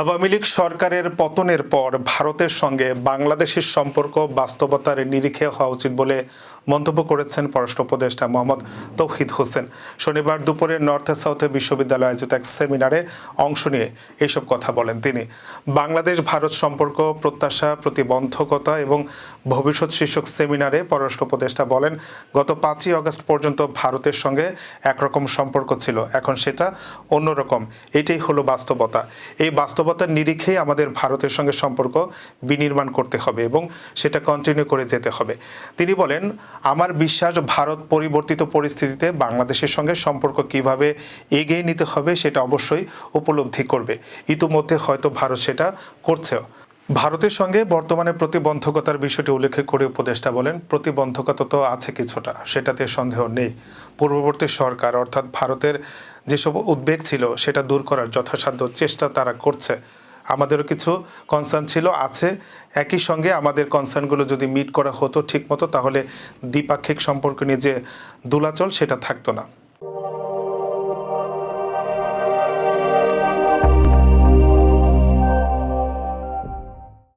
আওয়ামী লীগ সরকারের পতনের পর ভারতের সঙ্গে বাংলাদেশের সম্পর্ক বাস্তবতার নিরিখে হওয়া উচিত বলে মন্তব্য করেছেন পররাষ্ট্র উপদেষ্টা মোহাম্মদ তৌহিদ হোসেন। শনিবার দুপুরে নর্থ সাউথ বিশ্ববিদ্যালয়ে আয়োজিত এক সেমিনারে অংশ নিয়ে এসব কথা বলেন তিনি। বাংলাদেশ ভারত সম্পর্ক প্রত্যাশা, প্রতিবন্ধকতা এবং ভবিষ্যৎ শীর্ষক সেমিনারে পররাষ্ট্র উপদেষ্টা বলেন, গত পাঁচই আগস্ট পর্যন্ত ভারতের সঙ্গে একরকম সম্পর্ক ছিল, এখন সেটা অন্যরকম। এটাই হলো বাস্তবতা। এই বাস্তবতার নিরিখেই আমাদের ভারতের সঙ্গে সম্পর্ক বিনির্মাণ করতে হবে এবং সেটা কন্টিনিউ করে যেতে হবে। তিনি বলেন, আমার বিশ্বাস, ভারত পরিবর্তিত পরিস্থিতিতে বাংলাদেশের সঙ্গে সম্পর্ক কীভাবে এগিয়ে নিতে হবে সেটা অবশ্যই উপলব্ধি করবে। ইতিমধ্যে হয়তো ভারত সেটা করছেও। ভারতের সঙ্গে বর্তমানে প্রতিবন্ধকতার বিষয়টি উল্লেখ করে উপদেষ্টা বলেন, প্রতিবন্ধকতা তো আছে কিছুটা, সেটাতে সন্দেহ নেই। পূর্ববর্তী সরকার অর্থাৎ ভারতের যেসব উদ্বেগ ছিল সেটা দূর করার যথাসাধ্য চেষ্টা তারা করছে। আমাদেরও কিছু কনসার্ন ছিল, আছে। একই সঙ্গে আমাদের কনসার্নগুলো যদি মিট করা হতো ঠিকমতো, তাহলে দ্বিপাক্ষিক সম্পর্ক নিয়ে যে দোলাচল সেটা থাকতো না।